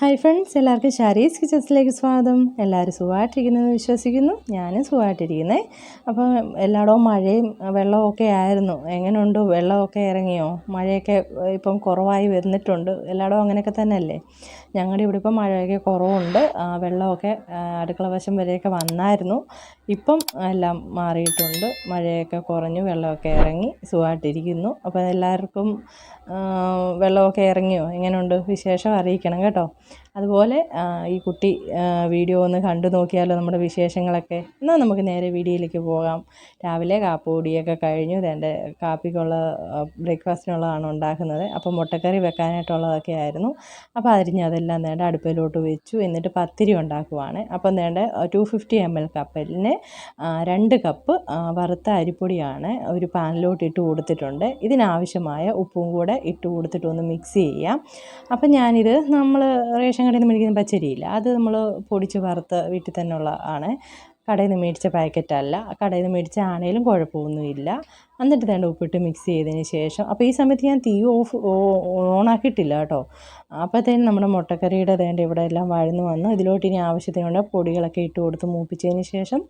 Hi friends എല്ലാവർക്കും ഷാരീസ് കിച്ചൻസിലേക്ക് സ്വാഗതം. എല്ലാവരും സുഖമായിട്ടിരിക്കുന്നത് വിശ്വസിക്കുന്നു. ഞാനും സുഖമായിട്ടിരിക്കുന്നത് അപ്പം എല്ലായിടവും മഴയും വെള്ളവും ഒക്കെ ആയിരുന്നു. എങ്ങനെയുണ്ട് വെള്ളമൊക്കെ ഇറങ്ങിയോ? മഴയൊക്കെ ഇപ്പം കുറവായി വന്നിട്ടുണ്ട്. എല്ലായിടവും അങ്ങനെയൊക്കെ തന്നെയല്ലേ? ഞങ്ങളുടെ ഇവിടെ ഇപ്പം മഴയൊക്കെ കുറവുണ്ട്. വെള്ളമൊക്കെ അടുക്കള വശം വരെയൊക്കെ വന്നായിരുന്നു. ഇപ്പം എല്ലാം മാറിയിട്ടുണ്ട്. മഴയൊക്കെ കുറഞ്ഞു വെള്ളമൊക്കെ ഇറങ്ങി സുഖമായിട്ടിരിക്കുന്നു. അപ്പോൾ എല്ലാവർക്കും വെള്ളമൊക്കെ ഇറങ്ങിയോ? എങ്ങനെയുണ്ട് വിശേഷം അറിയിക്കണം കേട്ടോ. അതുപോലെ ഈ കുട്ടി വീഡിയോ ഒന്ന് കണ്ടു നോക്കിയാലോ നമ്മുടെ വിശേഷങ്ങളൊക്കെ. എന്നാൽ നമുക്ക് നേരെ വീഡിയോയിലേക്ക് പോകാം. രാവിലെ കാപ്പുപൊടിയൊക്കെ കഴിഞ്ഞു. എന്റെ കാപ്പിക്കുള്ള ബ്രേക്ക്ഫാസ്റ്റിനുള്ളതാണ് ഉണ്ടാക്കുന്നത്. അപ്പോൾ മുട്ടക്കറി വെക്കാനായിട്ടുള്ളതൊക്കെ ആയിരുന്നു. അപ്പോൾ അരിഞ്ഞ് അതെല്ലാം നേണ്ട അടുപ്പിലോട്ട് വെച്ചു. എന്നിട്ട് പത്തിരി ഉണ്ടാക്കുവാണ്. അപ്പം നേണ്ട ടു ഫിഫ്റ്റി എം എൽ കപ്പലിന് രണ്ട് കപ്പ് വറുത്ത അരിപ്പൊടിയാണ് ഒരു പാനിലോട്ട് ഇട്ട് കൊടുത്തിട്ടുണ്ട്. ഇതിനാവശ്യമായ ഉപ്പും കൂടെ ഇട്ട് കൊടുത്തിട്ട് ഒന്ന് മിക്സ് ചെയ്യാം. അപ്പം ഞാനിത് നമ്മൾ റേഷൻ കടയിൽ നിന്ന് മേടിക്കുന്ന പച്ചരിയില്ല. അത് നമ്മൾ പൊടിച്ച് വറുത്ത് വീട്ടിൽ തന്നെ ഉള്ള ആണ്. കടയിൽ നിന്ന് മേടിച്ച പാക്കറ്റല്ല കടയിൽ നിന്ന് മേടിച്ച ആണേലും കുഴപ്പമൊന്നുമില്ല. എന്നിട്ട് വേണ്ട ഉപ്പിട്ട് മിക്സ് ചെയ്തതിന് ശേഷം. അപ്പോൾ ഈ സമയത്ത് ഞാൻ തീ ഓഫ് ഓണാക്കിയിട്ടില്ല കേട്ടോ. അപ്പോഴത്തേനും നമ്മുടെ മുട്ടക്കറിയുടെ തേണ്ട ഇവിടെ എല്ലാം വഴന്നു വന്നു. ഇതിലോട്ട് ഇനി ആവശ്യത്തിനുള്ള പൊടികളൊക്കെ ഇട്ട് കൊടുത്ത് മൂപ്പിച്ചതിന് ശേഷം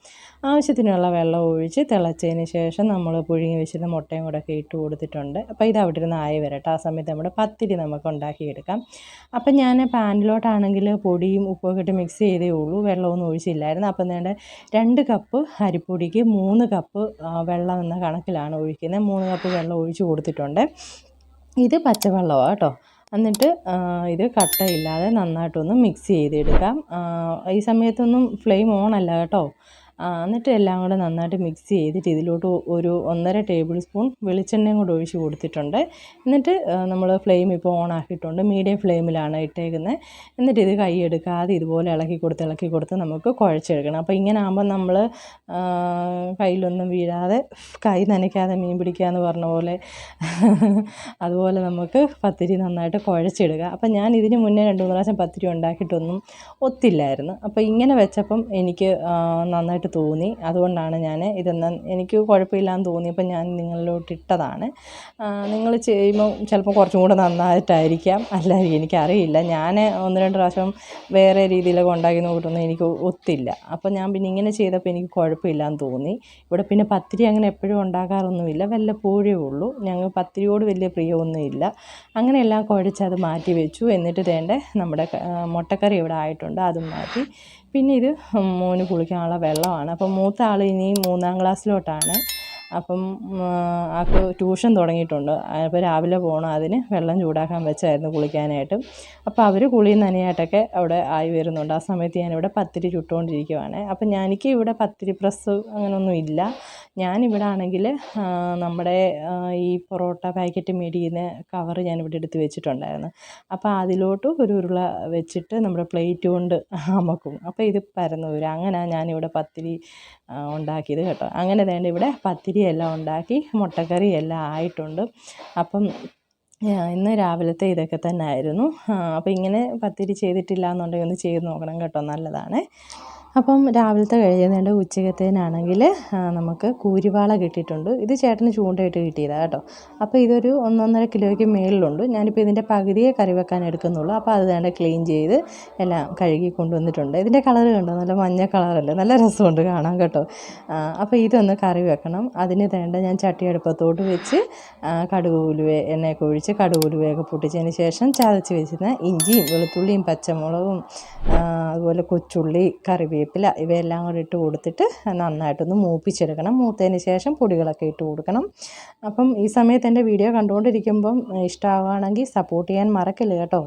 ആവശ്യത്തിനുള്ള വെള്ളം ഒഴിച്ച് തിളച്ചതിന് ശേഷം നമ്മൾ പുഴുങ്ങി വെച്ചിരുന്ന മുട്ടയും കൂടെ ഒക്കെ ഇട്ട് കൊടുത്തിട്ടുണ്ട്. അപ്പോൾ ഇത് അവിടെ ഇരുന്ന് ആയി വരട്ടെ. ആ സമയത്ത് നമ്മുടെ പത്തിരി നമുക്ക് ഉണ്ടാക്കിയെടുക്കാം. അപ്പം ഞാൻ പാനിലോട്ടാണെങ്കിൽ പൊടിയും ഉപ്പൊക്കെ ഇട്ട് മിക്സ് ചെയ്തേ ഉള്ളൂ. വെള്ളമൊന്നും ഒഴിച്ചില്ലായിരുന്നു. അപ്പം വേണ്ട രണ്ട് കപ്പ് അരിപ്പൊടിക്ക് മൂന്ന് കപ്പ് വെള്ളം എന്ന കണക്കിലാണ് ഒഴിക്കുന്നത് മൂന്ന് കപ്പ് വെള്ളം ഒഴിച്ച് കൊടുത്തിട്ടുണ്ട്. ഇത് പച്ചവെള്ളമാണ് കേട്ടോ. എന്നിട്ട് ഇത് കട്ടയില്ലാതെ നന്നായിട്ടൊന്ന് മിക്സ് ചെയ്തെടുക്കാം. ഈ സമയത്തൊന്നും ഫ്ലെയിം ഓൺ അല്ല കേട്ടോ. എന്നിട്ട് എല്ലാം കൂടെ നന്നായിട്ട് മിക്സ് ചെയ്തിട്ട് ഇതിലോട്ട് ഒരു ഒന്നര ടേബിൾ സ്പൂൺ വെളിച്ചെണ്ണയും കൂടെ ഒഴിച്ച് കൊടുത്തിട്ടുണ്ട്. എന്നിട്ട് നമ്മൾ ഫ്ലെയിം ഇപ്പോൾ ഓൺ ആക്കിയിട്ടുണ്ട്. മീഡിയം ഫ്ലെയിമിലാണ് ഇട്ടേക്കുന്നത് എന്നിട്ട് ഇത് കൈ എടുക്കാതെ ഇതുപോലെ ഇളക്കി കൊടുത്ത് ഇളക്കി കൊടുത്ത് നമുക്ക് കുഴച്ചെടുക്കണം. അപ്പോൾ ഇങ്ങനെ ആകുമ്പോൾ നമ്മൾ കയ്യിലൊന്നും വീഴാതെ കൈ നനയ്ക്കാതെ മീൻ പിടിക്കുക എന്ന് പറഞ്ഞ പോലെ അതുപോലെ നമുക്ക് പത്തിരി നന്നായിട്ട് കുഴച്ചെടുക്കുക അപ്പം ഞാൻ ഇതിന് മുന്നേ രണ്ട് മൂന്ന് പ്രാവശ്യം പത്തിരി ഉണ്ടാക്കിയിട്ടൊന്നും ഒത്തില്ലായിരുന്നു. അപ്പോൾ ഇങ്ങനെ വെച്ചപ്പം എനിക്ക് ആ, നന്നായിട്ട് തോന്നി. അതുകൊണ്ടാണ് ഞാൻ ഇതൊന്നും എനിക്ക് കുഴപ്പമില്ലാന്ന് തോന്നിയപ്പോൾ ഞാൻ നിങ്ങളിലോട്ട് ഇട്ടതാണ്. നിങ്ങൾ ചെയ്യുമ്പോൾ ചിലപ്പോൾ കുറച്ചും കൂടെ നന്നായിട്ടായിരിക്കാം. അല്ല എനിക്കറിയില്ല. ഞാൻ ഒന്ന് രണ്ട് പ്രാവശ്യം വേറെ രീതിയിലൊക്കെ ഉണ്ടാക്കി നോക്കിയിട്ടൊന്നും എനിക്ക് ഒത്തില്ല. അപ്പോൾ ഞാൻ പിന്നെ ഇങ്ങനെ ചെയ്തപ്പോൾ എനിക്ക് കുഴപ്പമില്ലാന്ന് തോന്നി. ഇവിടെ പിന്നെ പത്തിരി അങ്ങനെ എപ്പോഴും ഉണ്ടാക്കാറൊന്നുമില്ല. വല്ലപ്പോഴേ ഉള്ളൂ. ഞങ്ങൾ പത്തിരിയോട് വലിയ പ്രിയമൊന്നുമില്ല. അങ്ങനെ എല്ലാം കുഴച്ച് അത് മാറ്റി വെച്ചു. എന്നിട്ട് തേണ്ട നമ്മുടെ മുട്ടക്കറി ഇവിടെ ആയിട്ടുണ്ട്. അതും മാറ്റി പിന്നെ ഇത് മോന് കുളിക്കാനുള്ള വെള്ളമാണ്. അപ്പം മൂത്ത ആൾ ഇനി മൂന്നാം ക്ലാസ്സിലോട്ടാണ് അപ്പം ആൾക്ക് ട്യൂഷൻ തുടങ്ങിയിട്ടുണ്ട്. അപ്പോൾ രാവിലെ പോകണം. അതിന് വെള്ളം ചൂടാക്കാൻ വെച്ചായിരുന്നു കുളിക്കാനായിട്ട്. അപ്പോൾ അവർ കുളിയും നനയായിട്ടൊക്കെ അവിടെ ആയി വരുന്നുണ്ട്. ആ സമയത്ത് ഞാനിവിടെ പത്തിരി ചുട്ടുകൊണ്ടിരിക്കുവാണ്. അപ്പം എനിക്ക് ഇവിടെ പത്തിരി പ്രസ് അങ്ങനെയൊന്നും ഇല്ല. ഞാനിവിടെ ആണെങ്കിൽ നമ്മുടെ ഈ പൊറോട്ട പാക്കറ്റ് മേടിക്കുന്ന കവർ ഞാനിവിടെ എടുത്ത് വെച്ചിട്ടുണ്ടായിരുന്നു. അപ്പോൾ അതിലോട്ട് ഒരു ഉരുള വെച്ചിട്ട് നമ്മുടെ പ്ലേറ്റ് കൊണ്ട് അമക്കും. അപ്പോൾ ഇത് പരന്നു വരും. അങ്ങനെയാണ് ഞാനിവിടെ പത്തിരി ഉണ്ടാക്കിയത് കേട്ടോ. അങ്ങനെ വേണ്ട ഇവിടെ പത്തിരി എല്ലാം ഉണ്ടാക്കി മുട്ടക്കറി എല്ലാം ആയിട്ടുണ്ട്. അപ്പം ഇന്ന് രാവിലത്തെ ഇതൊക്കെ തന്നെ ആയിരുന്നു അപ്പോൾ ഇങ്ങനെ പത്തിരി ചെയ്തിട്ടില്ല എന്നുണ്ടെങ്കിൽ ഒന്ന് ചെയ്ത് നോക്കണം കേട്ടോ. നല്ലതാണ്. അപ്പം രാവിലത്തെ കഴിയുന്നതിന്റെ ഉച്ചക്കത്തേനാണെങ്കിൽ നമുക്ക് കൂരിവാള കിട്ടിയിട്ടുണ്ട്. ഇത് ചേട്ടന് ചൂണ്ടയിട്ട് കിട്ടിയതാണ് കേട്ടോ. അപ്പോൾ ഇതൊരു ഒന്നൊന്നര കിലോയ്ക്ക് മേളിലുണ്ട്. ഞാനിപ്പോൾ ഇതിന്റെ പകുതിയെ കറി വെക്കാൻ എടുക്കുന്നുള്ളൂ. അപ്പോൾ അത് വേണ്ട ക്ലീൻ ചെയ്ത് എല്ലാം കഴുകി കൊണ്ടുവന്നിട്ടുണ്ട്. ഇതിന്റെ കളർ കണ്ടോ? നല്ല മഞ്ഞ കളറല്ലേ? നല്ല രസമുണ്ട് കാണാൻ കേട്ടോ. അപ്പോൾ ഇതൊന്ന് കറി വെക്കണം. അതിന് വേണ്ട ഞാൻ ചട്ടി അടുപ്പത്തോട്ട് വെച്ച് കടുക് ഉലുവ എണ്ണയൊക്കെ ഒഴിച്ച് കടുക് പൊട്ടിച്ചതിന് ശേഷം ചതച്ച് വെച്ചിരുന്ന ഇഞ്ചിയും വെളുത്തുള്ളിയും പച്ചമുളകും അതുപോലെ കൊച്ചുള്ളി കറിവേപ്പില ഇവയെല്ലാം കൂടി ഇട്ട് കൊടുത്തിട്ട് നന്നായിട്ടൊന്ന് മൂപ്പിച്ചെടുക്കണം. മൂത്തതിന് ശേഷം പൊടികളൊക്കെ ഇട്ട് കൊടുക്കണം. അപ്പം ഈ സമയത്ത് എന്റെ വീഡിയോ കണ്ടുകൊണ്ടിരിക്കുമ്പം ഇഷ്ടമാവുകയാണെങ്കിൽ സപ്പോർട്ട് ചെയ്യാൻ മറക്കല്ല് കേട്ടോ.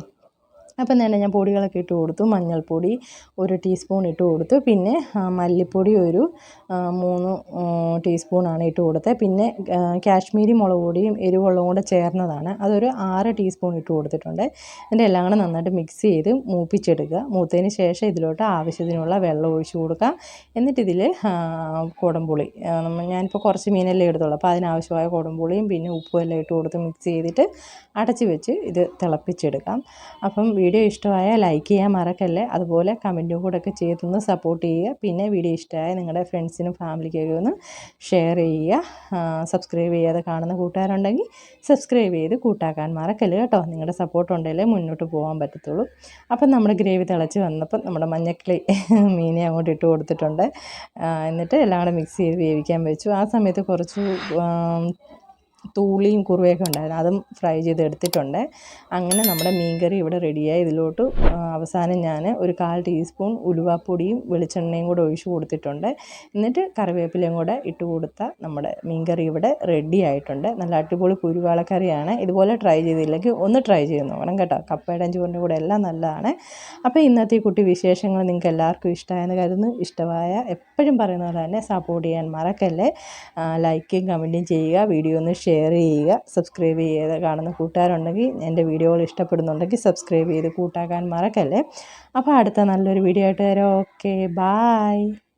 അപ്പം തന്നെ ഞാൻ പൊടികളൊക്കെ ഇട്ട് കൊടുത്തു. മഞ്ഞൾപ്പൊടി ഒരു ടീസ്പൂൺ ഇട്ട് കൊടുത്തു. പിന്നെ മല്ലിപ്പൊടി ഒരു മൂന്ന് ടീസ്പൂണാണ് ഇട്ട് കൊടുത്തത്. പിന്നെ കാശ്മീരി മുളക് പൊടിയും എരിവുള്ളതും കൂടെ ചേർന്നതാണ്. അതൊരു ആറ് ടീസ്പൂൺ ഇട്ട് കൊടുത്തിട്ടുണ്ട്. ഇതിന്റെ എല്ലാം കൂടെ നന്നായിട്ട് മിക്സ് ചെയ്ത് മൂപ്പിച്ചെടുക്കുക. മൂത്തതിന് ശേഷം ഇതിലോട്ട് ആവശ്യത്തിനുള്ള വെള്ളം ഒഴിച്ചു കൊടുക്കുക. എന്നിട്ട് ഇതിൽ കുടംപുളി. ഞാനിപ്പോൾ കുറച്ച് മീനല്ലേ എടുത്തുള്ളൂ. അപ്പോൾ അതിനാവശ്യമായ കുടംപുളിയും പിന്നെ ഉപ്പും എല്ലാം ഇട്ട് കൊടുത്ത് മിക്സ് ചെയ്തിട്ട് അടച്ച് വെച്ച് ഇത് തിളപ്പിച്ചെടുക്കാം. അപ്പം വീഡിയോ ഇഷ്ടമായാൽ ലൈക്ക് ചെയ്യാൻ മറക്കല്ലേ? അതുപോലെ കമന്റും കൂടെ ഒക്കെ ചെയ്തൊന്ന് സപ്പോർട്ട് ചെയ്യുക. പിന്നെ വീഡിയോ ഇഷ്ടമായ നിങ്ങളുടെ ഫ്രണ്ട്സിനും ഫാമിലിക്കൊക്കെ ഒന്ന് ഷെയർ ചെയ്യുക. സബ്സ്ക്രൈബ് ചെയ്യാതെ കാണുന്ന കൂട്ടുകാരുണ്ടെങ്കിൽ സബ്സ്ക്രൈബ് ചെയ്ത് കൂട്ടാക്കാൻ മറക്കല്ല് കേട്ടോ? നിങ്ങളുടെ സപ്പോർട്ട് ഉണ്ടെങ്കിലേ മുന്നോട്ട് പോകാൻ പറ്റത്തുള്ളൂ. അപ്പം നമ്മുടെ ഗ്രേവി തിളച്ച് വന്നപ്പം നമ്മുടെ മഞ്ഞക്കിളി മീനെ അങ്ങോട്ട് ഇട്ട് കൊടുത്തിട്ടുണ്ട്. എന്നിട്ട് എല്ലാം കൂടെ മിക്സ് ചെയ്ത് വേവിക്കാൻ വെച്ചു. ആ സമയത്ത് കുറച്ച് തൂളിയും കുറുവയൊക്കെ ഉണ്ടായിരുന്നു. അതും ഫ്രൈ ചെയ്ത് എടുത്തിട്ടുണ്ട് അങ്ങനെ നമ്മുടെ മീൻകറി ഇവിടെ റെഡിയായി. ഇതിലോട്ട് അവസാനം ഞാൻ ഒരു കാൽ ടീസ്പൂൺ ഉലുവാപ്പൊടിയും വെളിച്ചെണ്ണയും കൂടെ ഒഴിച്ചു കൊടുത്തിട്ടുണ്ട്. എന്നിട്ട് കറിവേപ്പിലയും കൂടെ ഇട്ട് കൊടുത്ത നമ്മുടെ മീൻകറി ഇവിടെ റെഡി ആയിട്ടുണ്ട് നല്ല അടിപൊളി കുരുവാളക്കറിയാണ്. ഇതുപോലെ ട്രൈ ചെയ്തില്ലെങ്കിൽ ഒന്ന് ട്രൈ ചെയ്ത് നോക്കണം കേട്ടോ. കപ്പയുടെ ചോറിന്റെ കൂടെ എല്ലാം നല്ലതാണ്. അപ്പോൾ ഇന്നത്തെ കുട്ടി വിശേഷങ്ങൾ നിങ്ങൾക്ക് എല്ലാവർക്കും ഇഷ്ടമായെന്ന് കരുതുന്നു. ഇഷ്ടമായ എപ്പോഴും പറയുന്ന പോലെ തന്നെ സപ്പോർട്ട് ചെയ്യാൻ മറക്കല്ലേ. ലൈക്കും കമന്റും ചെയ്യുക. വീഡിയോ ഒന്ന് ഷെയർ ചെയ്യുക സബ്സ്ക്രൈബ് ചെയ്ത് കാണുന്ന കൂട്ടുകാരുണ്ടെങ്കിൽ എന്റെ വീഡിയോകൾ ഇഷ്ടപ്പെടുന്നുണ്ടെങ്കിൽ സബ്സ്ക്രൈബ് ചെയ്ത് കൂട്ടാക്കാൻ മറക്കല്ലേ? അപ്പോൾ അടുത്ത നല്ലൊരു വീഡിയോ ആയിട്ട് വരാം. Okay bye